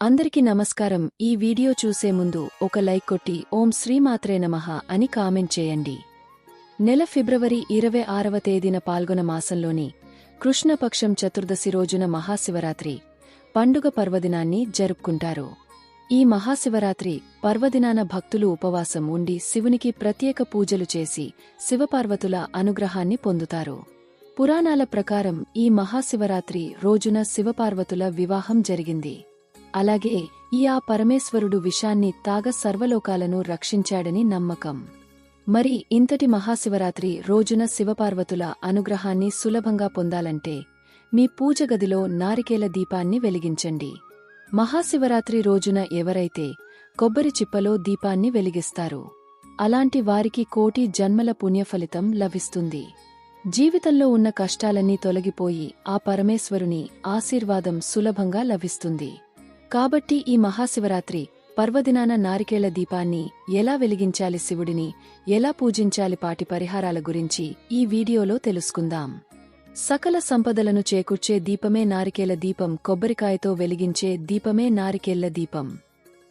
అందరికీ నమస్కారం. ఈ వీడియో చూసే ముందు ఒక లైక్ కొట్టి ఓం శ్రీమాత్రే నమః అని కామెంట్ చేయండి. నెల ఫిబ్రవరి ఇరవై ఆరవ తేదీన పాల్గొన మాసంలోని కృష్ణపక్షం చతుర్దశి రోజున మహాశివరాత్రి పండుగ పర్వదినాన్ని జరుపుకుంటారు. ఈ మహాశివరాత్రి పర్వదినాన భక్తులు ఉపవాసం ఉండి శివునికి ప్రత్యేక పూజలు చేసి శివపార్వతుల అనుగ్రహాన్ని పొందుతారు. పురాణాల ప్రకారం ఈ మహాశివరాత్రి రోజున శివపార్వతుల వివాహం జరిగింది. అలాగే ఈ ఆ పరమేశ్వరుడు విషాన్ని తాగ సర్వలోకాలను రక్షించాడని నమ్మకం. మరి ఇంతటి మహాశివరాత్రి రోజున శివపార్వతుల అనుగ్రహాన్ని సులభంగా పొందాలంటే మీ పూజ గదిలో నారికేల దీపాన్ని వెలిగించండి. మహాశివరాత్రి రోజున ఎవరైతే కొబ్బరి చిప్పలో దీపాన్ని వెలిగిస్తారు అలాంటి వారికి కోటి జన్మల పుణ్యఫలితం లభిస్తుంది. జీవితంలో ఉన్న కష్టాలన్నీ తొలగిపోయి ఆ పరమేశ్వరుని ఆశీర్వాదం సులభంగా లభిస్తుంది. కాబట్టి ఈ మహాశివరాత్రి పర్వదినాన నారికేళ్ళ దీపాన్ని ఎలా వెలిగించాలి శివుడిని ఎలా పూజించాలి పాటి పరిహారాల గురించి ఈ వీడియోలో తెలుసుకుందాం. సకల సంపదలను చేకూర్చే దీపమే నారికేల దీపం కొబ్బరికాయతో వెలిగించే దీపమే నారికేళ్ళ దీపం.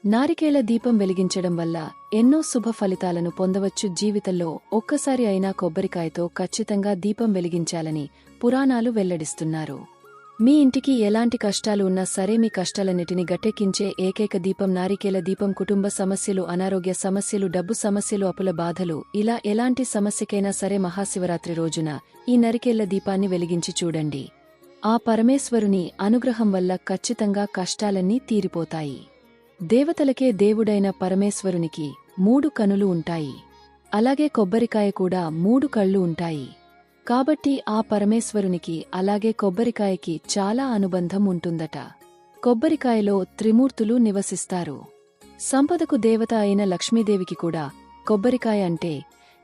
నారికేల దీపం వెలిగించడం వల్ల ఎన్నో శుభ ఫలితాలను పొందవచ్చు జీవితంలో. ఒక్కసారి అయినా కొబ్బరికాయతో ఖచ్చితంగా దీపం వెలిగించాలని పురాణాలు వెల్లడిస్తున్నారు. మీ ఇంటికి ఎలాంటి కష్టాలు ఉన్నా సరే మీ కష్టాలన్నిటిని గట్టెక్కించే ఏకైక దీపం నారికేల దీపం కుటుంబ సమస్యలు అనారోగ్య సమస్యలు డబ్బు సమస్యలు అప్పుల బాధలు. ఇలా ఎలాంటి సమస్యకైనా సరే మహాశివరాత్రి రోజున ఈ నరికేళ్ళ దీపాన్ని వెలిగించి చూడండి. ఆ పరమేశ్వరుని అనుగ్రహం వల్ల ఖచ్చితంగా కష్టాలన్నీ తీరిపోతాయి. దేవతలకే దేవుడైన పరమేశ్వరునికి మూడు కనులు ఉంటాయి. అలాగే కొబ్బరికాయ కూడా మూడు కళ్ళు ఉంటాయి. కాబట్టి ఆ పరమేశ్వరునికి అలాగే కొబ్బరికాయకి చాలా అనుబంధం ఉంటుందట. కొబ్బరికాయలో త్రిమూర్తులు నివసిస్తారు. సంపదకు దేవత అయిన లక్ష్మీదేవికి కూడా కొబ్బరికాయ అంటే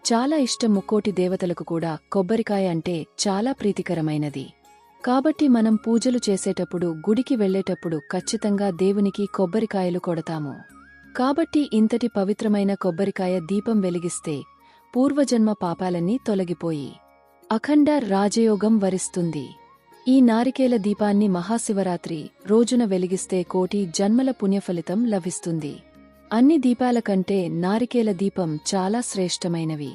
చాలా ఇష్టం. ముక్కోటి దేవతలకు కూడా కొబ్బరికాయ అంటే చాలా ప్రీతికరమైనది. కాబట్టి మనం పూజలు చేసేటప్పుడు గుడికి వెళ్ళేటప్పుడు ఖచ్చితంగా దేవునికి కొబ్బరికాయలు కొడతాము. కాబట్టి ఇంతటి పవిత్రమైన కొబ్బరికాయ దీపం వెలిగిస్తే పూర్వజన్మ పాపాలన్నీ తొలగిపోయి అఖండ రాజయోగం వరిస్తుంది. ఈ నారికేల దీపాన్ని మహాశివరాత్రి రోజున వెలిగిస్తే కోటి జన్మల పుణ్యఫలితం లభిస్తుంది. అన్ని దీపాల కంటే నారికేల దీపం చాలా శ్రేష్టమైనవి.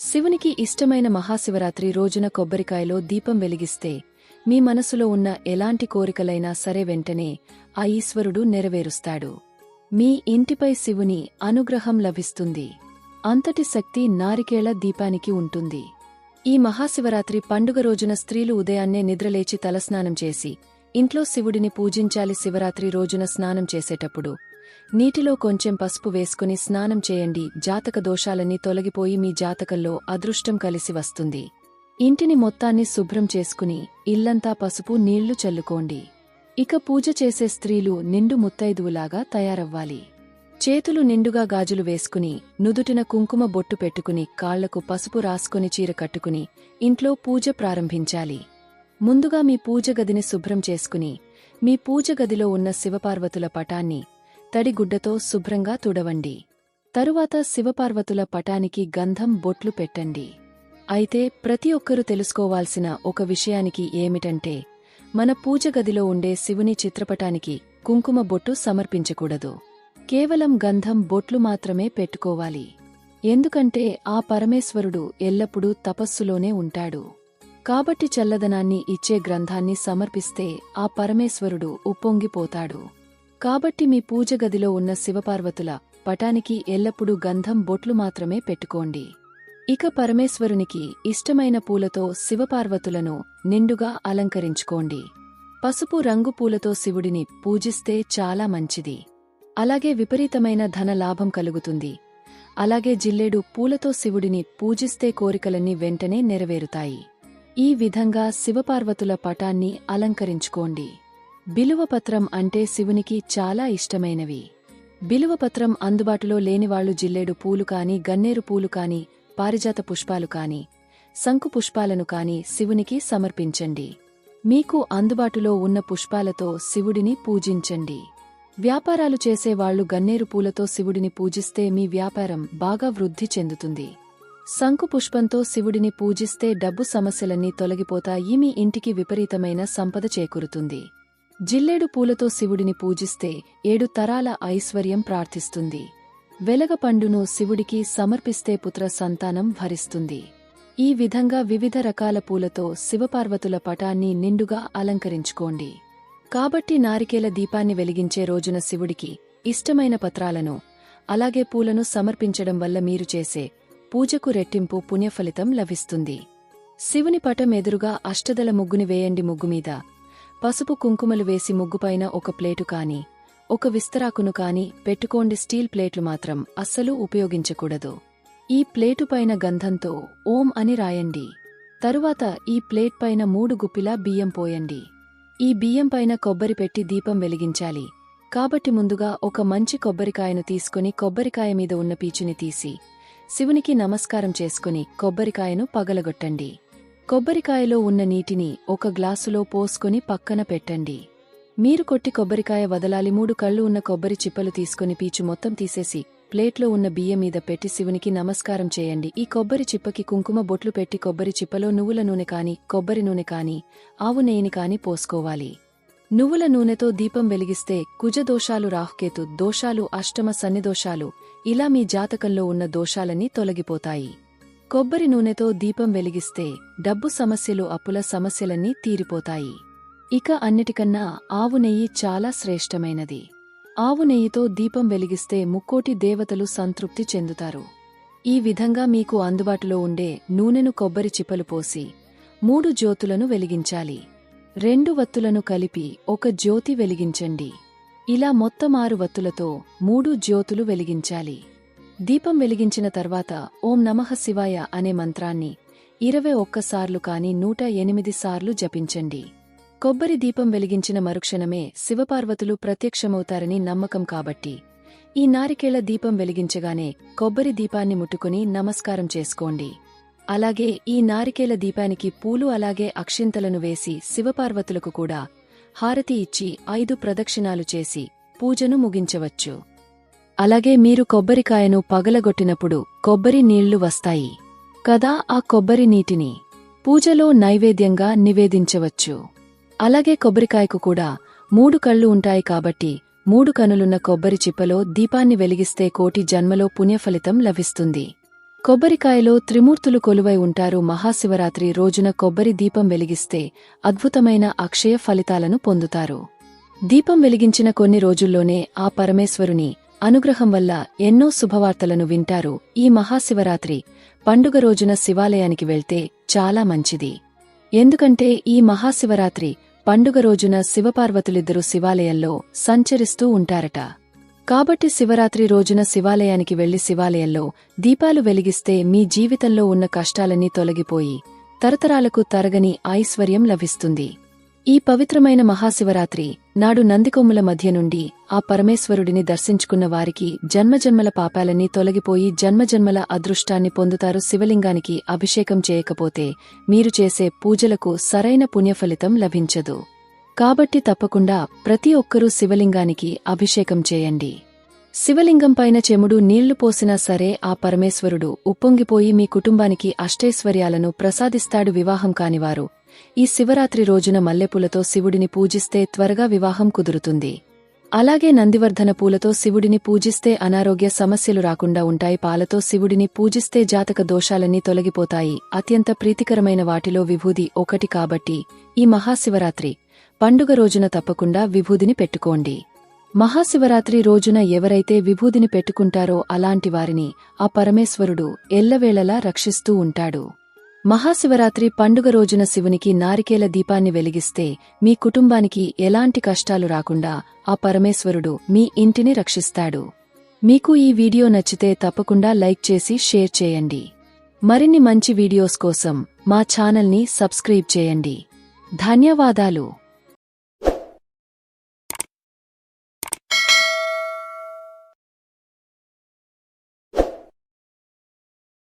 శివునికి ఇష్టమైన మహాశివరాత్రి రోజున కొబ్బరికాయలో దీపం వెలిగిస్తే మీ మనసులో ఉన్న ఎలాంటి కోరికలైనా సరే వెంటనే ఆ ఈశ్వరుడు నెరవేరుస్తాడు. మీ ఇంటిపై శివుని అనుగ్రహం లభిస్తుంది. అంతటి శక్తి నారికేళ దీపానికి ఉంటుంది. ఈ మహాశివరాత్రి పండుగ రోజున స్త్రీలు ఉదయాన్నే నిద్రలేచి తలస్నానం చేసి ఇంట్లో శివుడిని పూజించాలి శివరాత్రి రోజున స్నానం చేసేటప్పుడు. నీటిలో కొంచెం పసుపు వేసుకుని స్నానం చేయండి జాతక దోషాలన్నీ తొలగిపోయి మీ జాతకంలో అదృష్టం కలిసి వస్తుంది. ఇంటిని మొత్తాన్ని శుభ్రం చేసుకుని ఇల్లంతా పసుపు నీళ్ళు చల్లుకోండి. ఇక పూజ చేసే స్త్రీలు నిండు ముత్తైదువులాగా తయారవ్వాలి. చేతులు నిండుగా గాజులు వేసుకుని నుదుటిన కుంకుమ బొట్టు పెట్టుకుని కాళ్ళకు పసుపు రాసుకుని చీర కట్టుకుని ఇంట్లో పూజ ప్రారంభించాలి. ముందుగా మీ పూజ గదిని శుభ్రం చేసుకుని మీ పూజ గదిలో ఉన్న శివపార్వతుల పటాన్ని తడిగుడ్డతో శుభ్రంగా తుడవండి. తరువాత శివపార్వతుల పటానికి గంధం బొట్లు పెట్టండి. అయితే ప్రతి ఒక్కరూ తెలుసుకోవాల్సిన ఒక విషయానికి ఏమిటంటే మన పూజ గదిలో ఉండే శివుని చిత్రపటానికి కుంకుమ బొట్టు సమర్పించకూడదు. కేవలం గంధం బొట్లు మాత్రమే పెట్టుకోవాలి. ఎందుకంటే ఆ పరమేశ్వరుడు ఎల్లప్పుడూ తపస్సులోనే ఉంటాడు. కాబట్టి చల్లదనాన్ని ఇచ్చే గ్రంథాన్ని సమర్పిస్తే ఆ పరమేశ్వరుడు ఉప్పొంగిపోతాడు. కాబట్టి మీ పూజ గదిలో ఉన్న శివపార్వతుల పటానికి ఎల్లప్పుడూ గంధం బొట్లు మాత్రమే పెట్టుకోండి. ఇక పరమేశ్వరునికి ఇష్టమైన పూలతో శివపార్వతులను నిండుగా అలంకరించుకోండి. పసుపు రంగు పూలతో శివుడిని పూజిస్తే చాలా మంచిది. అలాగే విపరీతమైన ధన లాభం కలుగుతుంది. అలాగే జిల్లేడు పూలతో శివుడిని పూజిస్తే కోరికలన్నీ వెంటనే నెరవేరుతాయి. ఈ విధంగా శివపార్వతుల పటాన్ని అలంకరించుకోండి. బిలువపత్రం అంటే శివునికి చాలా ఇష్టమైనవి. బిలువపత్రం అందుబాటులో లేనివాళ్ళు జిల్లేడు పూలు కాని గన్నేరు పూలు కాని పారిజాత పుష్పాలు కాని శంకు పుష్పాలను కాని శివునికి సమర్పించండి. మీకు అందుబాటులో ఉన్న పుష్పాలతో శివుడిని పూజించండి. వ్యాపారాలు చేసేవాళ్ళు గన్నేరు పూలతో శివుడిని పూజిస్తే మీ వ్యాపారం బాగా వృద్ధి చెందుతుంది. శంకు పుష్పంతో శివుడిని పూజిస్తే డబ్బు సమస్యలన్నీ తొలగిపోతాయి మీ ఇంటికి విపరీతమైన సంపద చేకూరుతుంది. జిల్లేడు పూలతో శివుడిని పూజిస్తే ఏడు తరాల ఐశ్వర్యం ప్రార్థిస్తుంది. వెలగపండును శివుడికి సమర్పిస్తే పుత్ర సంతానం భరిస్తుంది. ఈ విధంగా వివిధ రకాల పూలతో శివపార్వతుల పటాన్ని నిండుగా అలంకరించుకోండి. కాబట్టి నారికేల దీపాన్ని వెలిగించే రోజున శివుడికి ఇష్టమైన పత్రాలను అలాగే పూలను సమర్పించడం వల్ల మీరు చేసే పూజకు రెట్టింపు పుణ్యఫలితం లభిస్తుంది. శివుని పటం ఎదురుగా అష్టదల ముగ్గుని వేయండి ముగ్గుమీద పసుపు కుంకుమలు వేసి ముగ్గుపైన ఒక ప్లేటు కాని ఒక విస్తరాకును కాని పెట్టుకోండి స్టీల్ ప్లేట్లు మాత్రం అస్సలు ఉపయోగించకూడదు. ఈ ప్లేటు పైన గంధంతో ఓం అని రాయండి. తరువాత ఈ ప్లేట్ పైన మూడు గుప్పిలా బియ్యం పోయండి. ఈ బియ్యం పైన కొబ్బరి పెట్టి దీపం వెలిగించాలి. కాబట్టి ముందుగా ఒక మంచి కొబ్బరికాయను తీసుకుని కొబ్బరికాయ మీద ఉన్న పీచుని తీసి శివునికి నమస్కారం చేసుకుని కొబ్బరికాయను పగలగొట్టండి. కొబ్బరికాయలో ఉన్న నీటిని ఒక గ్లాసులో పోసుకుని పక్కన పెట్టండి. మీరు కొట్టి కొబ్బరికాయ వదలాలి. మూడు కళ్ళు ఉన్న కొబ్బరి చిప్పలు తీసుకుని పీచు మొత్తం తీసేసి ప్లేట్లో ఉన్న బియ్యం మీద పెట్టి శివునికి నమస్కారం చేయండి. ఈ కొబ్బరి చిప్పకి కుంకుమ బొట్లు పెట్టి కొబ్బరి చిప్పలో నువ్వుల నూనె కాని కొబ్బరి నూనె కాని ఆవు నెయ్యిని కాని పోసుకోవాలి. నువ్వుల నూనెతో దీపం వెలిగిస్తే కుజదోషాలు రాహుకేతు దోషాలు అష్టమ సన్నిదోషాలు ఇలా మీ జాతకంలో ఉన్న దోషాలన్నీ తొలగిపోతాయి. కొబ్బరి నూనెతో దీపం వెలిగిస్తే డబ్బు సమస్యలు అప్పుల సమస్యలన్నీ తీరిపోతాయి. ఇక అన్నిటికన్నా ఆవు నెయ్యి చాలా శ్రేష్టమైనది. ఆవు నెయ్యితో దీపం వెలిగిస్తే ముక్కోటి దేవతలు సంతృప్తి చెందుతారు. ఈ విధంగా మీకు అందుబాటులో ఉండే నూనెను కొబ్బరి చిప్పలు పోసి మూడు జ్యోతులను వెలిగించాలి. రెండు వత్తులను కలిపి ఒక జ్యోతి వెలిగించండి. ఇలా మొత్తం ఆరు వత్తులతో మూడు జ్యోతులు వెలిగించాలి. దీపం వెలిగించిన తర్వాత ఓం నమః శివాయ అనే మంత్రాన్ని ఇరవై ఒక్కసార్లు కాని నూట ఎనిమిది సార్లు జపించండి. కొబ్బరి దీపం వెలిగించిన మరుక్షణమే శివపార్వతులు ప్రత్యక్షమవుతారని నమ్మకం కాబట్టి. ఈ నారికేళ్ళ దీపం వెలిగించగానే కొబ్బరి దీపాన్ని ముట్టుకుని నమస్కారం చేసుకోండి. అలాగే ఈ నారికేల దీపానికి పూలు అలాగే అక్షింతలను వేసి శివపార్వతులకు కూడా హారతి ఇచ్చి ఐదు ప్రదక్షిణాలు చేసి పూజను ముగించవచ్చు. అలాగే మీరు కొబ్బరికాయను పగలగొట్టినప్పుడు కొబ్బరి నీళ్ళు వస్తాయి. కదా ఆ కొబ్బరి నీటిని? పూజలో నైవేద్యంగా నివేదించవచ్చు. అలాగే కొబ్బరికాయకు కూడా మూడు కళ్ళు ఉంటాయి కాబట్టి మూడు కనులున్న కొబ్బరి చిప్పలో దీపాన్ని వెలిగిస్తే కోటి జన్మలో పుణ్యఫలితం లభిస్తుంది. కొబ్బరికాయలో త్రిమూర్తులు కొలువై ఉంటారు మహాశివరాత్రి రోజున కొబ్బరి దీపం వెలిగిస్తే అద్భుతమైన అక్షయ ఫలితాలను పొందుతారు. దీపం వెలిగించిన కొన్ని రోజుల్లోనే ఆ పరమేశ్వరుని అనుగ్రహం వల్ల ఎన్నో శుభవార్తలను వింటారు ఈ మహాశివరాత్రి. పండుగ రోజున శివాలయానికి వెళ్తే చాలా మంచిది. ఎందుకంటే ఈ మహాశివరాత్రి పండుగ రోజున శివపార్వతులిద్దరూ శివాలయంలో సంచరిస్తూ ఉంటారట. కాబట్టి శివరాత్రి రోజున శివాలయానికి వెళ్ళి శివాలయంలో దీపాలు వెలిగిస్తే మీ జీవితంలో ఉన్న కష్టాలన్నీ తొలగిపోయి తరతరాలకు తరగని ఐశ్వర్యం లభిస్తుంది. ఈ పవిత్రమైన మహాశివరాత్రి నాడు నందికొమ్ముల మధ్య నుండి ఆ పరమేశ్వరుడిని దర్శించుకున్న వారికి జన్మజన్మల పాపాలన్నీ తొలగిపోయి జన్మజన్మల అదృష్టాన్ని పొందుతారు శివలింగానికి అభిషేకం చేయకపోతే మీరు చేసే పూజలకు సరైన పుణ్యఫలితం లభించదు. కాబట్టి తప్పకుండా ప్రతి ఒక్కరూ శివలింగానికి అభిషేకం చేయండి. శివలింగంపైన చెముడు నీళ్ళు పోసినా సరే ఆ పరమేశ్వరుడు ఉప్పొంగిపోయి మీ కుటుంబానికి అష్టైశ్వర్యాలను ప్రసాదిస్తాడు వివాహం కానివారు. ఈ శివరాత్రి రోజున మల్లెపూలతో శివుడిని పూజిస్తే త్వరగా వివాహం కుదురుతుంది. అలాగే నందివర్ధన పూలతో శివుడిని పూజిస్తే అనారోగ్య సమస్యలు రాకుండా ఉంటాయి. పాలతో శివుడిని పూజిస్తే జాతక దోషాలన్నీ తొలగిపోతాయి. అత్యంత ప్రీతికరమైన వాటిలో విభూది ఒకటి కాబట్టి ఈ మహాశివరాత్రి. పండుగ రోజున తప్పకుండా విభూదిని పెట్టుకోండి. మహాశివరాత్రి రోజున ఎవరైతే విభూదిని పెట్టుకుంటారో అలాంటి వారిని ఆ పరమేశ్వరుడు ఎల్లవేళలా రక్షిస్తూ ఉంటాడు. మహాశివరాత్రి పండుగ రోజున శివునికి నారికేల దీపాన్ని వెలిగిస్తే మీ కుటుంబానికి ఎలాంటి కష్టాలు రాకుండా ఆ పరమేశ్వరుడు మీ ఇంటిని రక్షిస్తాడు. మీకు ఈ వీడియో నచ్చితే తప్పకుండా లైక్ చేసి షేర్ చేయండి. మరిన్ని మంచి వీడియోస్ కోసం మా ఛానల్ని సబ్స్క్రైబ్ చేయండి. ధన్యవాదాలు.